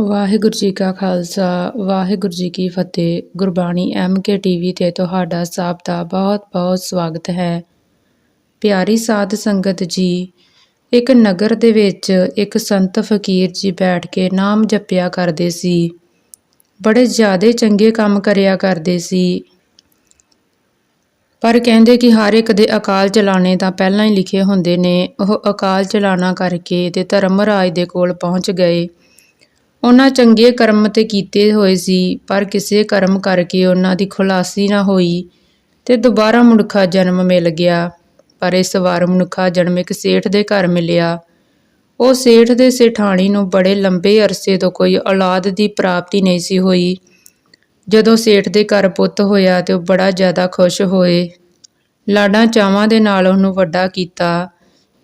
ਵਾਹਿਗੁਰੂ ਜੀ ਕਾ ਖਾਲਸਾ, ਵਾਹਿਗੁਰੂ ਜੀ ਕੀ ਫਤਿਹ। Gurbani M K TV ਤੇ ਤੁਹਾਡਾ ਸਭ ਦਾ ਬਹੁਤ-ਬਹੁਤ ਸਵਾਗਤ ਹੈ। ਪਿਆਰੀ ਸਾਧ ਸੰਗਤ ਜੀ, ਇੱਕ ਨਗਰ ਦੇ ਵਿੱਚ ਇੱਕ ਸੰਤ ਫਕੀਰ ਜੀ ਬੈਠ ਕੇ ਨਾਮ ਜਪਿਆ ਕਰਦੇ ਸੀ। ਬੜੇ ਜ਼ਿਆਦੇ ਚੰਗੇ ਕੰਮ ਕਰਿਆ ਕਰਦੇ ਸੀ। ਪਰ ਕਹਿੰਦੇ ਕਿ ਹਰ ਇੱਕ ਦੇ ਅਕਾਲ ਚਲਾਣੇ ਤਾਂ ਪਹਿਲਾਂ ਹੀ ਲਿਖੇ ਹੁੰਦੇ ਨੇ। ਉਹ ਅਕਾਲ ਚਲਾਣਾ ਕਰਕੇ ਤੇ ਧਰਮਰਾਜ ਦੇ ਕੋਲ ਪਹੁੰਚ ਗਏ। ਉਹਨਾਂ ਚੰਗੇ ਕਰਮ ਤੇ ਕੀਤੇ ਹੋਏ ਸੀ, ਪਰ ਕਿਸੇ ਕਰਮ ਕਰਕੇ ਉਹਨਾਂ ਦੀ ਖੁਲਾਸੀ ਨਾ ਹੋਈ ਤੇ ਦੁਬਾਰਾ ਮਨੁੱਖਾ ਜਨਮ ਮਿਲ ਗਿਆ। ਪਰ ਇਸ ਵਾਰ ਮਨੁੱਖਾ ਜਨਮ ਇੱਕ ਸੇਠ ਦੇ ਘਰ ਮਿਲਿਆ। ਉਹ ਸੇਠ ਦੇ ਸੇਠਾਣੀ ਨੂੰ ਬੜੇ ਲੰਬੇ ਅਰਸੇ ਤੋਂ ਕੋਈ ਔਲਾਦ ਦੀ ਪ੍ਰਾਪਤੀ ਨਹੀਂ ਸੀ ਹੋਈ। ਜਦੋਂ ਸੇਠ ਦੇ ਘਰ ਪੁੱਤ ਹੋਇਆ ਤੇ ਉਹ ਬੜਾ ਜ਼ਿਆਦਾ ਖੁਸ਼ ਹੋਏ। ਲਾਡਾਂ ਚਾਵਾਂ ਦੇ ਨਾਲ ਉਹਨੂੰ ਵੱਡਾ ਕੀਤਾ।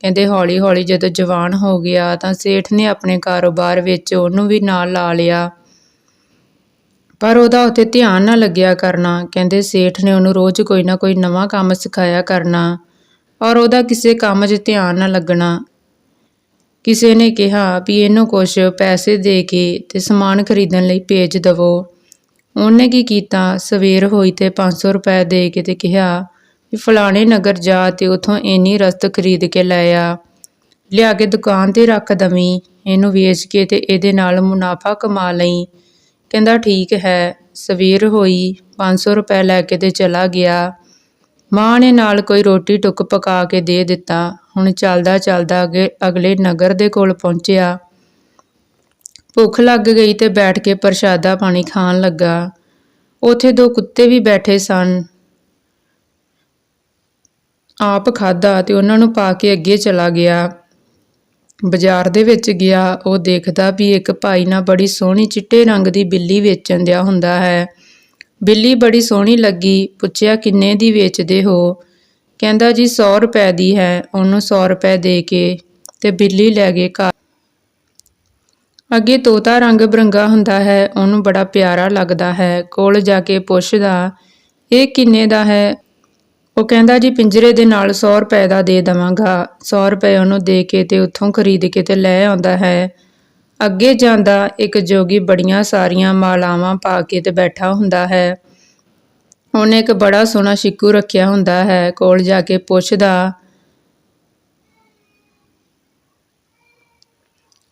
ਕਹਿੰਦੇ ਹੌਲੀ ਹੌਲੀ ਜਦੋਂ ਜਵਾਨ ਹੋ ਗਿਆ ਤਾਂ ਸੇਠ ਨੇ ਆਪਣੇ ਕਾਰੋਬਾਰ ਵਿੱਚ ਉਹਨੂੰ ਵੀ ਨਾਲ ਲਾ ਲਿਆ। ਪਰ ਉਹਦਾ ਉੱਤੇ ਧਿਆਨ ਨਾ ਲੱਗਿਆ ਕਰਨਾ। ਕਹਿੰਦੇ ਸੇਠ ਨੇ ਉਹਨੂੰ ਰੋਜ਼ ਕੋਈ ਨਾ ਕੋਈ ਨਵਾਂ ਕੰਮ ਸਿਖਾਇਆ ਕਰਨਾ ਔਰ ਉਹਦਾ ਕਿਸੇ ਕੰਮ 'ਚ ਧਿਆਨ ਨਾ ਲੱਗਣਾ। ਕਿਸੇ ਨੇ ਕਿਹਾ ਵੀ ਇਹਨੂੰ ਕੁਝ ਪੈਸੇ ਦੇ ਕੇ ਤੇ ਸਮਾਨ ਖਰੀਦਣ ਲਈ ਭੇਜ ਦਵੋ। ਉਹਨੇ ਕੀ ਕੀਤਾ? ਸਵੇਰ ਹੋਈ ਤੇ 500 ਰੁਪਏ ਦੇ ਕੇ ਤੇ ਕਿਹਾ ਵੀ ਫਲਾਣੇ ਨਗਰ ਜਾ ਤੇ ਉਥੋਂ ਇੰਨੀ ਰਸਤ ਖਰੀਦ ਕੇ ਲੈ ਆ। ਲਿਆ ਕੇ ਦੁਕਾਨ ਤੇ ਰੱਖ ਦਵੀਂ, ਇਹਨੂੰ ਵੇਚ ਕੇ ਤੇ ਇਹਦੇ ਨਾਲ ਮੁਨਾਫਾ ਕਮਾ ਲਈ। ਕਹਿੰਦਾ, ਠੀਕ ਹੈ। ਸਵੇਰ ਹੋਈ 500 ਰੁਪਏ ਲੈ ਕੇ ਤੇ ਚਲਾ ਗਿਆ। ਮਾਂ ਨੇ ਨਾਲ ਕੋਈ ਰੋਟੀ ਟੁੱਕ ਪਕਾ ਕੇ ਦੇ ਦਿੱਤਾ। ਹੁਣ ਚੱਲਦਾ ਚੱਲਦਾ ਅਗੇ, ਅਗਲੇ ਨਗਰ ਦੇ ਕੋਲ ਪਹੁੰਚਿਆ। ਭੁੱਖ ਲੱਗ ਗਈ ਤੇ ਬੈਠ ਕੇ ਪ੍ਰਸ਼ਾਦਾ ਪਾਣੀ ਖਾਣ ਲੱਗਾ। ਉਥੇ ਦੋ ਕੁੱਤੇ ਵੀ ਬੈਠੇ ਸਨ। ਆਪ ਖਾਦਾ ਤੇ ਉਹਨਾਂ ਨੂੰ ਪਾ ਕੇ ਅੱਗੇ ਚਲਾ ਗਿਆ। ਬਾਜ਼ਾਰ ਦੇ ਵਿੱਚ ਗਿਆ, ਉਹ ਦੇਖਦਾ ਵੀ ਇੱਕ ਭਾਈ ਨਾਲ ਬੜੀ ਸੋਹਣੀ ਚਿੱਟੇ ਰੰਗ ਦੀ ਬਿੱਲੀ ਵੇਚਣ ਦਿਆ ਹੁੰਦਾ ਹੈ। ਬਿੱਲੀ ਬੜੀ ਸੋਹਣੀ ਲੱਗੀ, ਪੁੱਛਿਆ, ਕਿੰਨੇ ਦੀ ਵੇਚਦੇ ਹੋ? ਕਹਿੰਦਾ, ਜੀ 100 ਰੁਪਏ ਦੀ ਹੈ। ਉਹਨੂੰ 100 ਰੁਪਏ ਦੇ ਕੇ ਤੇ ਬਿੱਲੀ ਲੈ ਗਏ ਘਰ। ਅੱਗੇ ਤੋਤਾ ਰੰਗ ਬਰੰਗਾ ਹੁੰਦਾ ਹੈ, ਉਹਨੂੰ ਬੜਾ ਪਿਆਰਾ ਲੱਗਦਾ ਹੈ। ਕੋਲ ਜਾ ਕੇ ਪੁੱਛਦਾ, ਇਹ ਕਿੰਨੇ ਦਾ ਹੈ? ਉਹ ਕਹਿੰਦਾ, ਜੀ ਪਿੰਜਰੇ ਦੇ ਨਾਲ 100 ਰੁਪਏ ਦਾ ਦੇ ਦਵਾਂਗਾ। 100 ਰੁਪਏ ਉਹਨੂੰ ਦੇ ਕੇ ਤੇ ਉੱਥੋਂ ਖਰੀਦ ਕੇ ਤੇ ਲੈ ਆਉਂਦਾ ਹੈ। ਅੱਗੇ ਜਾਂਦਾ, ਇੱਕ ਜੋਗੀ ਬੜੀਆਂ ਸਾਰੀਆਂ ਮਾਲਾਵਾਂ ਪਾ ਕੇ ਤੇ ਬੈਠਾ ਹੁੰਦਾ ਹੈ। ਉਹਨੇ ਇੱਕ ਬੜਾ ਸੋਹਣਾ ਸ਼ਿੱਕੂ ਰੱਖਿਆ ਹੁੰਦਾ ਹੈ। ਕੋਲ ਜਾ ਕੇ ਪੁੱਛਦਾ,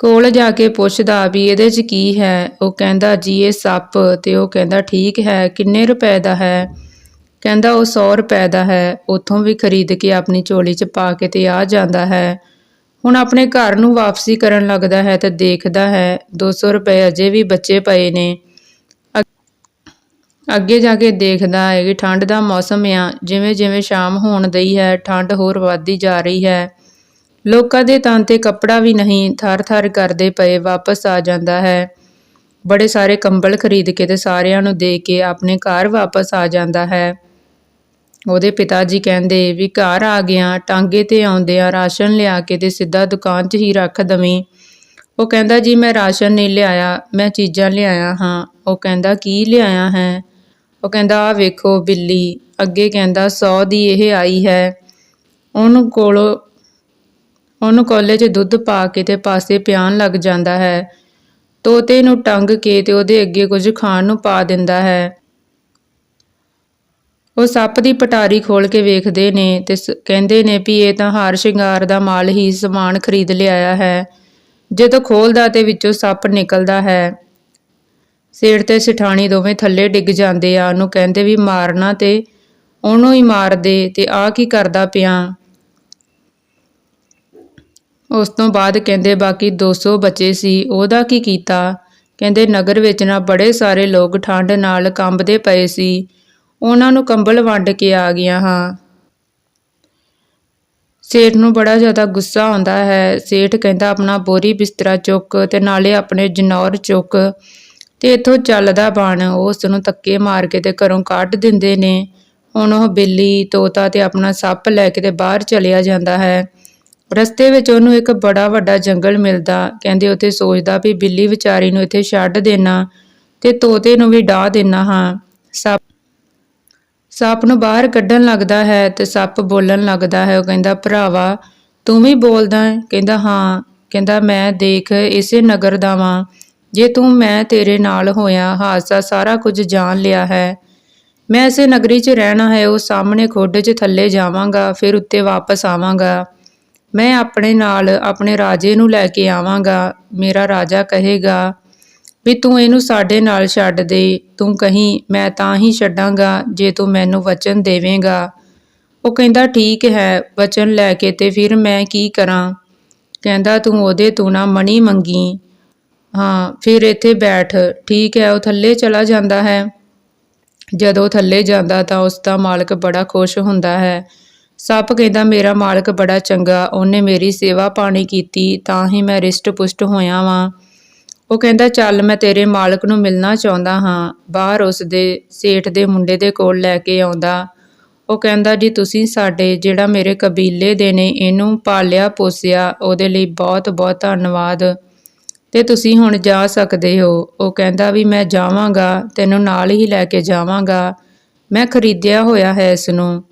ਕੋਲ ਜਾ ਕੇ ਪੁੱਛਦਾ ਵੀ ਇਹਦੇ 'ਚ ਕੀ ਹੈ? ਉਹ ਕਹਿੰਦਾ, ਜੀ ਇਹ ਸੱਪ। ਤੇ ਉਹ ਕਹਿੰਦਾ, ਠੀਕ ਹੈ, ਕਿੰਨੇ ਰੁਪਏ ਦਾ ਹੈ? ਕਹਿੰਦਾ ਉਹ 100 ਰੁਪਏ ਦਾ ਹੈ, ਉਥੋਂ ਵੀ ਖਰੀਦ ਕੇ ਆਪਣੀ ਝੋਲੀ 'ਚ ਪਾ ਕੇ ਤੇ ਆ ਜਾਂਦਾ ਹੈ। ਹੁਣ ਆਪਣੇ ਘਰ ਨੂੰ ਵਾਪਸੀ ਕਰਨ ਲੱਗਦਾ ਹੈ ਤੇ ਦੇਖਦਾ ਹੈ 200 ਰੁਪਏ ਅਜੇ ਵੀ ਬਚੇ ਪਏ ਨੇ। ਅੱਗੇ ਜਾ ਕੇ ਦੇਖਦਾ ਹੈ ਕਿ ਠੰਡ ਦਾ ਮੌਸਮ ਆ, ਜਿਵੇਂ ਜਿਵੇਂ ਸ਼ਾਮ ਹੋਣ ਦਈ ਹੈ, ਠੰਡ ਹੋਰ ਵੱਧਦੀ ਜਾ ਰਹੀ ਹੈ। ਲੋਕਾਂ ਦੇ ਤਾਂ ਤੇ ਕੱਪੜਾ ਵੀ ਨਹੀਂ ਥਰ-ਥਰ ਕਰਦੇ ਪਏ ਵਾਪਸ ਆ ਜਾਂਦਾ ਹੈ। ਬੜੇ ਸਾਰੇ ਕੰਬਲ ਖਰੀਦ ਕੇ ਤੇ ਸਾਰਿਆਂ ਨੂੰ ਦੇ ਕੇ ਆਪਣੇ ਘਰ ਵਾਪਸ ਆ ਜਾਂਦਾ ਹੈ। ਉਹਦੇ ਪਿਤਾ ਜੀ ਕਹਿੰਦੇ ਵੀ ਘਰ ਆ ਗਿਆ, ਟਾਂਗੇ ਤੇ ਆਉਂਦੇ ਆ ਰਾਸ਼ਨ ਲਿਆ ਕੇ ਤੇ ਸਿੱਧਾ ਦੁਕਾਨ 'ਚ ਹੀ ਰੱਖ ਦਵੀਂ। ਉਹ ਕਹਿੰਦਾ, ਜੀ, ਮੈਂ ਰਾਸ਼ਨ ਨਹੀਂ ਲਿਆਇਆ, ਮੈਂ ਚੀਜ਼ਾਂ ਲਿਆਇਆ ਹਾਂ। ਉਹ ਕਹਿੰਦਾ, ਕੀ ਲਿਆਇਆ ਹੈ? ਉਹ ਕਹਿੰਦਾ ਆ ਵੇਖੋ, ਬਿੱਲੀ। ਅੱਗੇ ਕਹਿੰਦਾ 100 ਦੀ ਇਹ ਆਈ ਹੈ। ਉਹਨੂੰ ਕੋਲੋਂ, ਉਹਨੂੰ ਕੋਲੇ 'ਚ ਦੁੱਧ ਪਾ ਕੇ ਤੇ ਪਾਸੇ ਪਿਆਨ ਲੱਗ ਜਾਂਦਾ ਹੈ। ਤੋਤੇ ਨੂੰ ਟੰਗ ਕੇ ਤੇ ਉਹਦੇ ਅੱਗੇ ਕੁਝ ਖਾਣ ਨੂੰ ਪਾ ਦਿੰਦਾ ਹੈ। ਉਹ ਸੱਪ ਦੀ ਪਟਾਰੀ ਖੋਲ ਕੇ ਵੇਖਦੇ ਨੇ ਤੇ ਕਹਿੰਦੇ ਨੇ ਵੀ ਇਹ ਤਾਂ ਹਾਰ ਸ਼ਿੰਗਾਰ ਦਾ ਮਾਲ ਹੀ ਸਮਾਨ ਖਰੀਦ ਲਿਆਇਆ ਹੈ। ਜਦੋਂ ਖੋਲਦਾ ਤੇ ਵਿੱਚੋਂ ਸੱਪ ਨਿਕਲਦਾ ਹੈ। ਸੇੜ ਤੇ ਸਿਠਾਣੀ ਦੋਵੇਂ ਥੱਲੇ ਡਿੱਗ ਜਾਂਦੇ ਆ। ਉਹਨੂੰ ਕਹਿੰਦੇ ਵੀ ਮਾਰਨਾ ਤੇ ਉਹਨੂੰ ਹੀ ਮਾਰ ਦੇ ਤੇ ਆ ਕੀ ਕਰਦਾ ਪਿਆ? ਉਸ ਤੋਂ ਬਾਅਦ ਕਹਿੰਦੇ ਬਾਕੀ 200 ਬੱਚੇ ਸੀ। ਉਹਦਾ ਕੀ ਕੀਤਾ? ਕਹਿੰਦੇ ਨਗਰ ਵਿੱਚ ਨਾ ਬੜੇ ਸਾਰੇ ਲੋਕ ਠੰਡ ਨਾਲ ਕੰਬਦੇ ਪਏ ਸੀ। ਉਹਨਾਂ ਨੂੰ ਕੰਬਲ ਵੰਡ ਕੇ ਆ ਗਿਆ ਹਾਂ। ਸੇਠ ਨੂੰ ਬੜਾ ਜ਼ਿਆਦਾ ਗੁੱਸਾ ਆਉਂਦਾ ਹੈ। ਸੇਠ ਕਹਿੰਦਾ, ਆਪਣਾ ਬੋਰੀ ਬਿਸਤਰਾ ਚੁੱਕ ਤੇ ਨਾਲੇ ਆਪਣੇ ਜਨੌਰ ਚੁੱਕ ਤੇ ਇਥੋਂ ਚੱਲਦਾ ਬਣ। ਉਸ ਨੂੰ ਤੱਕੇ ਮਾਰ ਕੇ ਤੇ ਘਰੋਂ ਕੱਢ ਦਿੰਦੇ ਨੇ। ਹੁਣ ਉਹ ਬਿੱਲੀ, ਤੋਤਾ ਤੇ ਆਪਣਾ ਸੱਪ ਲੈ ਕੇ ਤੇ ਬਾਹਰ ਚਲਿਆ ਜਾਂਦਾ ਹੈ। ਰਸਤੇ ਵਿੱਚ ਉਹਨੂੰ ਇੱਕ ਬੜਾ ਵੱਡਾ ਜੰਗਲ ਮਿਲਦਾ। ਕਹਿੰਦੇ, ਉੱਥੇ ਸੋਚਦਾ ਵੀ ਬਿੱਲੀ ਵਿਚਾਰੀ ਨੂੰ ਇੱਥੇ ਛੱਡ ਦੇਣਾ ਤੇ ਤੋਤੇ ਨੂੰ ਵੀ ਡਾਹ ਦੇਣਾ ਹਾਂ। ਸੱਪ ਸੱਪ ਨੂੰ ਬਾਹਰ ਕੱਢਣ ਲੱਗਦਾ ਹੈ ਤੇ ਸੱਪ ਬੋਲਣ ਲੱਗਦਾ ਹੈ। ਉਹ ਕਹਿੰਦਾ, ਭਰਾਵਾ, ਤੂੰ ਵੀ ਬੋਲਦਾ ਹੈ? ਕਹਿੰਦਾ, ਹਾਂ। ਕਹਿੰਦਾ, ਮੈਂ ਦੇਖ ਇਸੇ ਨਗਰ ਦਾ ਵਾਂ। ਜੇ ਤੂੰ ਮੈਂ ਤੇਰੇ ਨਾਲ ਹੋਇਆ, ਹਾਦਸਾ ਸਾਰਾ ਕੁਝ ਜਾਣ ਲਿਆ ਹੈ। ਮੈਂ ਇਸੇ ਨਗਰੀ 'ਚ ਰਹਿਣਾ ਹੈ, ਉਹ ਸਾਹਮਣੇ ਖੋਡੇ 'ਚ ਥੱਲੇ ਜਾਵਾਂਗਾ, ਫਿਰ ਉੱਤੇ ਵਾਪਸ ਆਵਾਂਗਾ। ਮੈਂ ਆਪਣੇ ਨਾਲ ਆਪਣੇ ਰਾਜੇ ਨੂੰ ਲੈ ਕੇ ਆਵਾਂਗਾ, ਮੇਰਾ ਰਾਜਾ ਕਹੇਗਾ ਵੀ ਤੂੰ ਇਹਨੂੰ ਸਾਡੇ ਨਾਲ ਛੱਡ ਦੇ, ਤੂੰ ਕਹੀਂ, ਮੈਂ ਤਾਂ ਹੀ ਛੱਡਾਂਗਾ ਜੇ ਤੂੰ ਮੈਨੂੰ ਵਚਨ ਦੇਵੇਂਗਾ। ਉਹ ਕਹਿੰਦਾ, ਠੀਕ ਹੈ, ਵਚਨ ਲੈ ਕੇ ਤੇ ਫਿਰ ਮੈਂ ਕੀ ਕਰਾਂ? ਕਹਿੰਦਾ, ਤੂੰ ਉਹਦੇ ਤੋਂ ਨਾ ਮਣੀ ਮੰਗੀ। ਹਾਂ, ਫਿਰ ਇੱਥੇ ਬੈਠ। ਠੀਕ ਹੈ, ਉਹ ਥੱਲੇ ਚਲਾ ਜਾਂਦਾ ਹੈ। ਜਦੋਂ ਥੱਲੇ ਜਾਂਦਾ ਤਾਂ ਉਸ ਦਾ ਮਾਲਕ ਬੜਾ ਖੁਸ਼ ਹੁੰਦਾ ਹੈ। ਸੱਪ ਕਹਿੰਦਾ, ਮੇਰਾ ਮਾਲਕ ਬੜਾ ਚੰਗਾ, ਉਹਨੇ ਮੇਰੀ ਸੇਵਾ ਪਾਣੀ ਕੀਤੀ, ਤਾਂ ਹੀ ਮੈਂ ਰਿਸ਼ਟ ਪੁਸ਼ਟ ਹੋਇਆ ਵਾਂ। ਉਹ ਕਹਿੰਦਾ, ਚੱਲ ਮੈਂ ਤੇਰੇ ਮਾਲਕ ਨੂੰ ਮਿਲਣਾ ਚਾਹੁੰਦਾ ਹਾਂ। ਬਾਹਰ ਉਸ ਦੇ ਸੇਠ ਦੇ ਮੁੰਡੇ ਦੇ ਕੋਲ ਲੈ ਕੇ ਆਉਂਦਾ। ਉਹ ਕਹਿੰਦਾ, ਜੀ, ਤੁਸੀਂ ਸਾਡੇ ਜਿਹੜਾ ਮੇਰੇ ਕਬੀਲੇ ਦੇ ਨੇ, ਇਹਨੂੰ ਪਾਲਿਆ ਪੋਸਿਆ, ਉਹਦੇ ਲਈ ਬਹੁਤ ਬਹੁਤ ਧੰਨਵਾਦ। ਤੇ ਤੁਸੀਂ ਹੁਣ ਜਾ ਸਕਦੇ ਹੋ। ਉਹ ਕਹਿੰਦਾ, ਵੀ ਮੈਂ ਜਾਵਾਂਗਾ, ਤੈਨੂੰ ਨਾਲ ਹੀ ਲੈ ਕੇ ਜਾਵਾਂਗਾ। ਮੈਂ ਖਰੀਦਿਆ ਹੋਇਆ ਹੈ ਇਸ ਨੂੰ।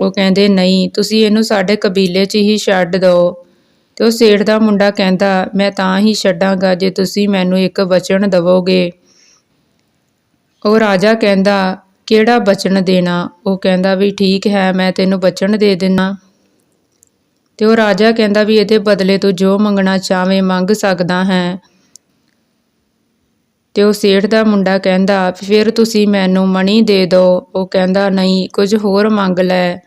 ਉਹ ਕਹਿੰਦੇ, ਨਹੀਂ, ਤੁਸੀਂ ਇਹਨੂੰ ਸਾਡੇ ਕਬੀਲੇ 'ਚ ਹੀ ਛੱਡ ਦਿਓ। ਤੇ ਉਹ ਸੇਠ ਦਾ ਮੁੰਡਾ ਕਹਿੰਦਾ, ਮੈਂ ਤਾਂ ਹੀ ਛੱਡਾਂਗਾ ਜੇ ਤੁਸੀਂ ਮੈਨੂੰ ਇੱਕ ਵਚਨ ਦਵੋਗੇ। ਉਹ ਰਾਜਾ ਕਹਿੰਦਾ, ਕਿਹੜਾ ਬਚਨ ਦੇਣਾ? ਉਹ ਕਹਿੰਦਾ, ਵੀ ਠੀਕ ਹੈ, ਮੈਂ ਤੈਨੂੰ ਬਚਨ ਦੇ ਦਿੰਨਾ। ਤੇ ਉਹ ਰਾਜਾ ਕਹਿੰਦਾ, ਵੀ ਇਹਦੇ ਬਦਲੇ ਤੂੰ ਜੋ ਮੰਗਣਾ ਚਾਵੇਂ ਮੰਗ ਸਕਦਾ ਹੈ। ਤੇ ਉਹ ਸੇਠ ਦਾ ਮੁੰਡਾ ਕਹਿੰਦਾ, ਫਿਰ ਤੁਸੀਂ ਮੈਨੂੰ ਮਣੀ ਦੇ ਦਿਓ। ਉਹ ਕਹਿੰਦਾ, ਨਹੀਂ, ਕੁਝ ਹੋਰ ਮੰਗ ਲੈ।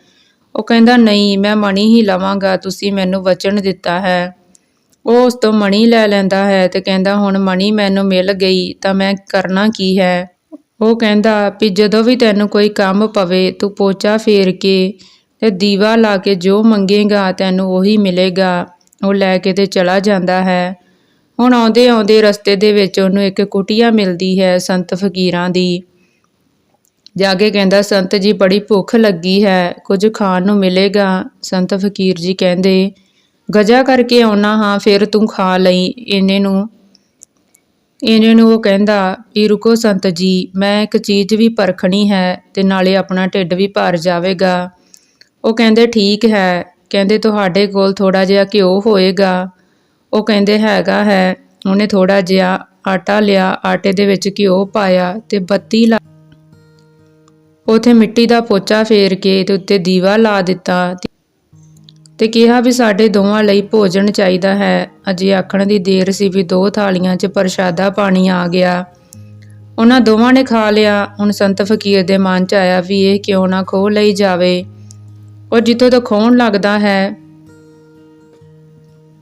ਉਹ ਕਹਿੰਦਾ, ਨਹੀਂ, ਮੈਂ ਮਣੀ ਹੀ ਲਵਾਂਗਾ, ਤੁਸੀਂ ਮੈਨੂੰ ਵਚਨ ਦਿੱਤਾ ਹੈ। ਉਹ ਉਸ ਤੋਂ ਮਣੀ ਲੈ ਲੈਂਦਾ ਹੈ ਤੇ ਕਹਿੰਦਾ, ਹੁਣ ਮਣੀ ਮੈਨੂੰ ਮਿਲ ਗਈ, ਤਾਂ ਮੈਂ ਕਰਨਾ ਕੀ ਹੈ? ਉਹ ਕਹਿੰਦਾ, ਵੀ ਜਦੋਂ ਵੀ ਤੈਨੂੰ ਕੋਈ ਕੰਮ ਪਵੇ, ਤੂੰ ਪੋਚਾ ਫੇਰ ਕੇ ਤੇ ਦੀਵਾ ਲਾ ਕੇ ਜੋ ਮੰਗੇਗਾ, ਤੈਨੂੰ ਉਹੀ ਮਿਲੇਗਾ। ਉਹ ਲੈ ਕੇ ਤੇ ਚਲਾ ਜਾਂਦਾ ਹੈ। ਹੁਣ ਆਉਂਦੇ ਆਉਂਦੇ ਰਸਤੇ ਦੇ ਵਿੱਚ ਉਹਨੂੰ ਇੱਕ ਕੁਟੀਆ ਮਿਲਦੀ ਹੈ ਸੰਤ ਫਕੀਰਾਂ ਦੀ। ਜਾ ਕੇ ਕਹਿੰਦਾ, ਸੰਤ ਜੀ, ਬੜੀ ਭੁੱਖ ਲੱਗੀ ਹੈ, ਕੁਝ ਖਾਣ ਨੂੰ ਮਿਲੇਗਾ? ਸੰਤ ਫਕੀਰ ਜੀ ਕਹਿੰਦੇ, ਗਜਾ ਕਰਕੇ ਆਉਣਾ ਹਾਂ, ਫਿਰ ਤੂੰ ਖਾ ਲਈ। ਇਹਨੇ ਨੂੰ ਇਹਨੇ ਨੂੰ ਉਹ ਕਹਿੰਦਾ ਵੀ ਰੁਕੋ ਸੰਤ ਜੀ, ਮੈਂ ਇੱਕ ਚੀਜ਼ ਵੀ ਪਰਖਣੀ ਹੈ ਤੇ ਨਾਲੇ ਆਪਣਾ ਢਿੱਡ ਵੀ ਭਰ ਜਾਵੇਗਾ। ਉਹ ਕਹਿੰਦੇ, ਠੀਕ ਹੈ। ਕਹਿੰਦੇ, ਤੁਹਾਡੇ ਕੋਲ ਥੋੜਾ ਜਿਹਾ ਘਿਓ ਹੋਏਗਾ। ਉਹ ਕਹਿੰਦੇ, ਹੈਗਾ ਹੈ। ਉਹਨੇ ਥੋੜਾ ਜਿਹਾ ਆਟਾ ਲਿਆ, ਆਟੇ ਦੇ ਵਿੱਚ ਘਿਓ ਪਾਇਆ ਤੇ ਬੱਤੀ ਲਾ ਉਥੇ ਮਿੱਟੀ ਦਾ ਪੋਚਾ ਫੇਰ ਕੇ ਤੇ ਉੱਤੇ ਦੀਵਾ ਲਾ ਦਿੱਤਾ ਤੇ- ਕਿਹਾ ਵੀ ਸਾਡੇ ਦੋਵਾਂ ਲਈ ਭੋਜਨ ਚਾਹੀਦਾ ਹੈ। ਅਜੇ ਆਖਣ ਦੀ ਦੇਰ ਸੀ ਵੀ ਦੋ ਥਾਲੀਆਂ 'ਚ ਪ੍ਰਸ਼ਾਦਾ ਪਾਣੀ ਆ ਗਿਆ। ਉਹਨਾਂ ਦੋਵਾਂ ਨੇ ਖਾ ਲਿਆ। ਹੁਣ ਸੰਤ ਫਕੀਰ ਦੇ ਮਨ 'ਚ ਆਇਆ ਵੀ ਇਹ ਕਿਉਂ ਨਾ ਖੋਹ ਲਈ ਜਾਵੇ। ਉਹ ਜਿੱਥੋਂ ਤੋਂ ਖੋਣ ਲੱਗਦਾ ਹੈ।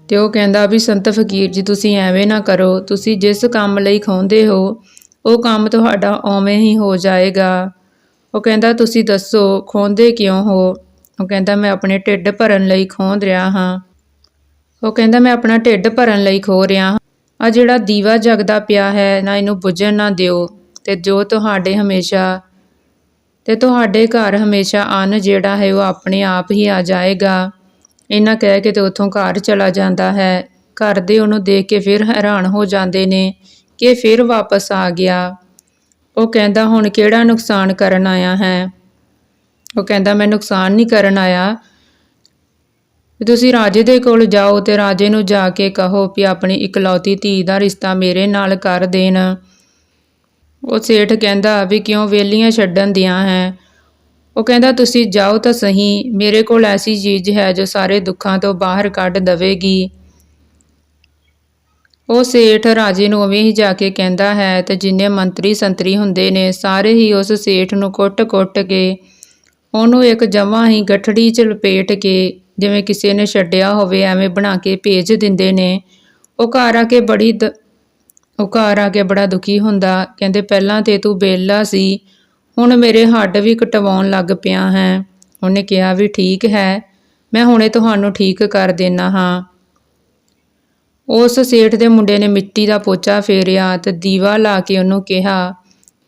ਤੇ ਉਹ ਕਹਿੰਦਾ ਵੀ, ਸੰਤ ਫਕੀਰ ਜੀ, ਤੁਸੀਂ ਐਵੇਂ ਨਾ ਕਰੋ। ਤੁਸੀਂ ਜਿਸ ਕੰਮ ਲਈ ਖੋਹਦੇ ਹੋ, ਉਹ ਕੰਮ ਤੁਹਾਡਾ ਉਵੇਂ ਹੀ ਹੋ ਜਾਏਗਾ। ਉਹ ਕਹਿੰਦਾ, ਤੁਸੀਂ ਦੱਸੋ ਖੋਹਦੇ ਕਿਉਂ ਹੋ? ਉਹ ਕਹਿੰਦਾ, ਮੈਂ ਆਪਣੇ ਢਿੱਡ ਭਰਨ ਲਈ ਖੋਹਦ ਰਿਹਾ ਹਾਂ। ਉਹ ਕਹਿੰਦਾ, ਮੈਂ ਆਪਣਾ ਢਿੱਡ ਭਰਨ ਲਈ ਖੋ ਰਿਹਾ ਹਾਂ। ਆ ਜਿਹੜਾ ਦੀਵਾ ਜਗਦਾ ਪਿਆ ਹੈ, ਨਾ ਇਹਨੂੰ ਬੁਝਣ ਨਾ ਦਿਓ। ਤੇ ਜੋ ਤੁਹਾਡੇ ਹਮੇਸ਼ਾ, ਤੇ ਤੁਹਾਡੇ ਘਰ ਹਮੇਸ਼ਾ ਅੰਨ ਜਿਹੜਾ ਹੈ, ਉਹ ਆਪਣੇ ਆਪ ਹੀ ਆ ਜਾਏਗਾ। ਇਹਨਾਂ ਕਹਿ ਕੇ ਤੇ ਉੱਥੋਂ ਘਰ ਚਲਾ ਜਾਂਦਾ ਹੈ। ਘਰ ਦੇ ਉਹਨੂੰ ਦੇਖ ਕੇ ਫਿਰ ਹੈਰਾਨ ਹੋ ਜਾਂਦੇ ਨੇ ਕਿ ਫਿਰ ਵਾਪਸ ਆ ਗਿਆ। ਉਹ ਕਹਿੰਦਾ, ਹੁਣ ਕਿਹੜਾ ਨੁਕਸਾਨ ਕਰਨ ਆਇਆ ਹੈ? ਉਹ ਕਹਿੰਦਾ, ਮੈਂ ਨੁਕਸਾਨ ਨਹੀਂ ਕਰਨ ਆਇਆ। ਵੀ ਤੁਸੀਂ ਰਾਜੇ ਦੇ ਕੋਲ ਜਾਓ ਤੇ ਰਾਜੇ ਨੂੰ ਜਾ ਕੇ ਕਹੋ ਵੀ ਆਪਣੀ ਇਕਲੌਤੀ ਧੀ ਦਾ ਰਿਸ਼ਤਾ ਮੇਰੇ ਨਾਲ ਕਰ ਦੇਣ। ਉਹ ਸੇਠ ਕਹਿੰਦਾ, ਵੀ ਕਿਉਂ ਵੇਲੀਆਂ ਛੱਡਣ ਦੀਆਂ ਹੈ? ਉਹ ਕਹਿੰਦਾ, ਤੁਸੀਂ ਜਾਓ ਤਾਂ ਸਹੀ। ਮੇਰੇ ਕੋਲ ਐਸੀ ਚੀਜ਼ ਹੈ ਜੋ ਸਾਰੇ ਦੁੱਖਾਂ ਤੋਂ ਬਾਹਰ ਕੱਢ ਦੇਵੇਗੀ। ਉਹ ਸੇਠ ਰਾਜੇ ਨੂੰ ਉਵੇਂ ਹੀ ਜਾ ਕੇ ਕਹਿੰਦਾ ਹੈ ਤੇ ਜਿੰਨੇ ਮੰਤਰੀ ਸੰਤਰੀ ਹੁੰਦੇ ਨੇ, ਸਾਰੇ ਹੀ ਉਸ ਸੇਠ ਨੂੰ ਕੁੱਟ-ਕੁੱਟ ਕੇ ਉਹਨੂੰ ਇੱਕ ਜਮਾਂ ਹੀ ਗੱਠੜੀ 'ਚ ਲਪੇਟ ਕੇ ਜਿਵੇਂ ਕਿਸੇ ਨੇ ਛੱਡਿਆ ਹੋਵੇ, ਐਵੇਂ ਬਣਾ ਕੇ ਭੇਜ ਦਿੰਦੇ ਨੇ। ਉਹ ਘਰ ਆ ਕੇ ਬੜੀ ਦ- ਉਹ ਘਰ ਆ ਕੇ ਬੜਾ ਦੁਖੀ ਹੁੰਦਾ, ਕਹਿੰਦੇ ਪਹਿਲਾਂ ਤੇ ਤੂੰ ਬੇਲਾ ਸੀ, ਹੁਣ ਮੇਰੇ ਹੱਡ ਵੀ ਕਟਵਾਉਣ ਲੱਗ ਪਿਆ ਹੈ। ਉਹਨੇ ਕਿਹਾ ਵੀ ਠੀਕ ਹੈ, ਮੈਂ ਹੁਣੇ ਤੁਹਾਨੂੰ ਠੀਕ ਕਰ ਦੇਣਾ ਹਾਂ। ਉਸ ਸੇਠ ਦੇ ਮੁੰਡੇ ਨੇ ਮਿੱਟੀ ਦਾ ਪੋਚਾ ਫੇਰਿਆ ਤੇ ਦੀਵਾ ਲਾ ਕੇ ਉਹਨੂੰ ਕਿਹਾ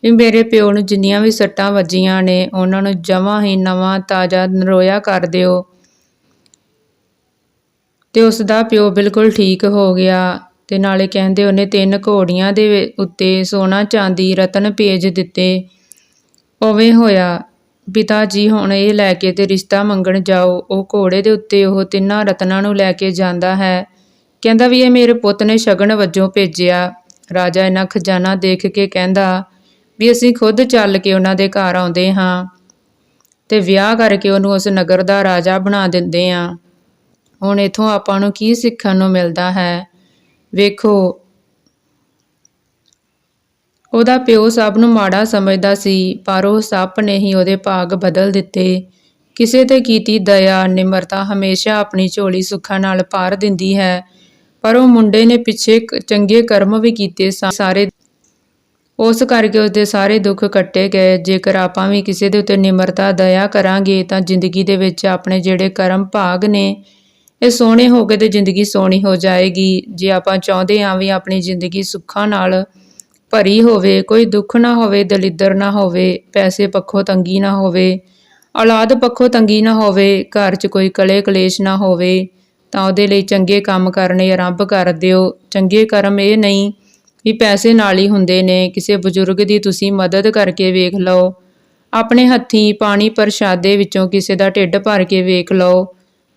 ਵੀ ਮੇਰੇ ਪਿਓ ਨੂੰ ਜਿੰਨੀਆਂ ਵੀ ਸੱਟਾਂ ਵੱਜੀਆਂ ਨੇ, ਉਹਨਾਂ ਨੂੰ ਜਮਾਂ ਹੀ ਨਵਾਂ ਤਾਜ਼ਾ ਨਰੋਇਆ ਕਰ ਦਿਓ। ਤੇ ਉਸ ਦਾ ਪਿਓ ਬਿਲਕੁਲ ਠੀਕ ਹੋ ਗਿਆ ਤੇ ਨਾਲੇ ਕਹਿੰਦੇ ਉਹਨੇ ਤਿੰਨ ਘੋੜੀਆਂ ਦੇ ਉੱਤੇ ਸੋਨਾ ਚਾਂਦੀ ਰਤਨ ਭੇਜ ਦਿੱਤੇ। ਉਵੇਂ ਹੋਇਆ। ਪਿਤਾ ਜੀ ਹੁਣ ਇਹ ਲੈ ਕੇ ਤੇ ਰਿਸ਼ਤਾ ਮੰਗਣ ਜਾਓ। ਉਹ ਘੋੜੇ ਦੇ ਉੱਤੇ ਉਹ ਤਿੰਨਾਂ ਰਤਨਾਂ ਨੂੰ ਲੈ ਕੇ ਜਾਂਦਾ ਹੈ। ਕਹਿੰਦਾ ਵੀ ਇਹ ਮੇਰੇ ਪੁੱਤ ਨੇ ਸ਼ਗਨ ਵਜੋਂ ਭੇਜਿਆ। ਰਾਜਾ ਇਹਨਾਂ ਖਜ਼ਾਨਾ ਦੇਖ ਕੇ ਕਹਿੰਦਾ ਵੀ ਅਸੀਂ ਖੁਦ ਚੱਲ ਕੇ ਉਹਨਾਂ ਦੇ ਘਰ ਆਉਂਦੇ ਹਾਂ ਤੇ ਵਿਆਹ ਕਰਕੇ ਉਹਨੂੰ ਉਸ ਨਗਰ ਦਾ ਰਾਜਾ ਬਣਾ ਦਿੰਦੇ ਆ ਹੁਣ ਇਥੋਂ ਆਪਾਂ ਨੂੰ ਕੀ ਸਿੱਖਣ ਨੂੰ ਮਿਲਦਾ ਹੈ? ਵੇਖੋ, ਉਹਦਾ ਪਿਓ ਸਭ ਨੂੰ ਮਾੜਾ ਸਮਝਦਾ ਸੀ, ਪਰ ਉਹ ਸੱਪ ਨੇ ਹੀ ਉਹਦੇ ਭਾਗ ਬਦਲ ਦਿੱਤੇ। ਕਿਸੇ ਤੇ ਕੀਤੀ ਦਇਆ, ਨਿਮਰਤਾ ਹਮੇਸ਼ਾ ਆਪਣੀ ਝੋਲੀ ਸੁੱਖਾਂ ਨਾਲ ਭਰ ਦਿੰਦੀ ਹੈ। ਪਰ ਉਹ ਮੁੰਡੇ ਨੇ ਪਿੱਛੇ ਚੰਗੇ ਕਰਮ ਵੀ ਕੀਤੇ ਸਾਰੇ ਉਸ ਕਰਕੇ ਉਸਦੇ ਸਾਰੇ ਦੁੱਖ ਕੱਟੇ ਗਏ। ਜੇਕਰ ਆਪਾਂ ਵੀ ਕਿਸੇ ਦੇ ਉੱਤੇ ਨਿਮਰਤਾ, ਦਇਆ ਕਰਾਂਗੇ, ਤਾਂ ਜ਼ਿੰਦਗੀ ਦੇ ਵਿੱਚ ਆਪਣੇ ਜਿਹੜੇ ਕਰਮ ਭਾਗ ਨੇ, ਇਹ ਸੋਹਣੇ ਹੋ ਗਏ ਤੇ ਜ਼ਿੰਦਗੀ ਸੋਹਣੀ ਹੋ ਜਾਏਗੀ। ਜੇ ਆਪਾਂ ਚਾਹੁੰਦੇ ਹਾਂ ਵੀ ਆਪਣੀ ਜ਼ਿੰਦਗੀ ਸੁੱਖਾਂ ਨਾਲ ਭਰੀ ਹੋਵੇ, ਕੋਈ ਦੁੱਖ ਨਾ ਹੋਵੇ, ਦਲਿੱਦਰ ਨਾ ਹੋਵੇ, ਪੈਸੇ ਪੱਖੋਂ ਤੰਗੀ ਨਾ ਹੋਵੇ, ਔਲਾਦ ਪੱਖੋਂ ਤੰਗੀ ਨਾ ਹੋਵੇ, ਘਰ 'ਚ ਕੋਈ ਕਲੇ ਕਲੇਸ਼ ਨਾ ਹੋਵੇ ਤਾਂ ਉਹਦੇ ਲਈ ਚੰਗੇ ਕੰਮ ਕਰਨੇ ਆਰੰਭ ਕਰ ਦਿਓ। ਚੰਗੇ ਕਰਮ ਇਹ ਨਹੀਂ ਵੀ ਪੈਸੇ ਨਾਲ ਹੀ ਹੁੰਦੇ ਨੇ। ਕਿਸੇ ਬਜ਼ੁਰਗ ਦੀ ਤੁਸੀਂ ਮਦਦ ਕਰਕੇ ਵੇਖ ਲਓ। ਆਪਣੇ ਹੱਥੀਂ ਪਾਣੀ ਪ੍ਰਸ਼ਾਦੇ ਵਿੱਚੋਂ ਕਿਸੇ ਦਾ ਢਿੱਡ ਭਰ ਕੇ ਵੇਖ ਲਓ।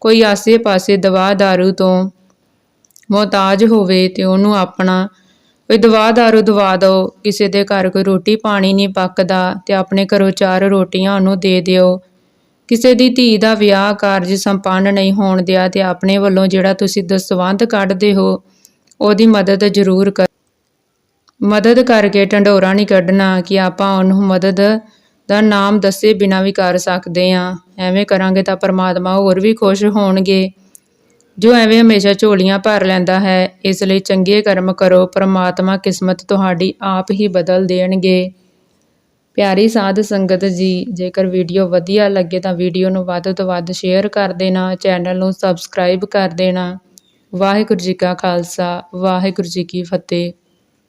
ਕੋਈ ਆਸੇ-ਪਾਸੇ ਦਵਾ ਦਾਰੂ ਤੋਂ ਮੁਹਤਾਜ ਹੋਵੇ ਤੇ ਉਹਨੂੰ ਆਪਣਾ ਕੋਈ ਦਵਾ ਦਾਰੂ ਦਵਾ ਦਿਓ। ਕਿਸੇ ਦੇ ਘਰ ਕੋਈ ਰੋਟੀ ਪਾਣੀ ਨਹੀਂ ਪੱਕਦਾ ਤੇ ਆਪਣੇ ਘਰੋਂ ਚਾਰ ਰੋਟੀਆਂ ਉਹਨੂੰ ਦੇ ਦਿਓ। ਕਿਸੇ ਦੀ ਧੀ ਦਾ ਵਿਆਹ ਕਾਰਜ ਸੰਪੰਨ ਨਹੀਂ ਹੋਣ ਦਿਆ ਤੇ ਆਪਣੇ ਵੱਲੋਂ ਜਿਹੜਾ ਤੁਸੀਂ ਦਸਵੰਧ ਕੱਢਦੇ ਹੋ, ਉਹਦੀ ਮਦਦ ਜ਼ਰੂਰ ਕਰ ਮਦਦ ਕਰਕੇ ਢੰਡੋਰਾ ਨਹੀਂ ਕੱਢਣਾ ਕਿ ਆਪਾਂ ਉਹਨੂੰ ਮਦਦ ਦਾ ਨਾਮ ਦੱਸੇ ਬਿਨਾਂ ਵੀ ਕਰ ਸਕਦੇ ਆ ਐਵੇਂ ਕਰਾਂਗੇ ਤਾਂ ਪਰਮਾਤਮਾ ਹੋਰ ਵੀ ਖੁਸ਼ ਹੋਣਗੇ। ਜੋ ਐਵੇਂ ਹਮੇਸ਼ਾ ਝੋਲੀਆਂ ਭਰ ਲੈਂਦਾ ਹੈ, ਇਸ ਲਈ ਚੰਗੇ ਕਰਮ ਕਰੋ, ਪਰਮਾਤਮਾ ਕਿਸਮਤ ਤੁਹਾਡੀ ਆਪ ਹੀ ਬਦਲ ਦੇਣਗੇ। ਪਿਆਰੀ ਸਾਧ ਸੰਗਤ ਜੀ, ਜੇਕਰ ਵੀਡੀਓ ਵਧੀਆ ਲੱਗੇ ਤਾਂ ਵੀਡੀਓ ਨੂੰ ਵੱਧ ਤੋਂ ਵੱਧ ਸ਼ੇਅਰ ਕਰ ਦੇਣਾ ਚੈਨਲ ਨੂੰ ਸਬਸਕ੍ਰਾਈਬ ਕਰ ਦੇਣਾ। ਵਾਹਿਗੁਰੂ ਜੀ ਕਾ ਖਾਲਸਾ, ਵਾਹਿਗੁਰੂ ਜੀ ਕੀ ਫਤਿਹ।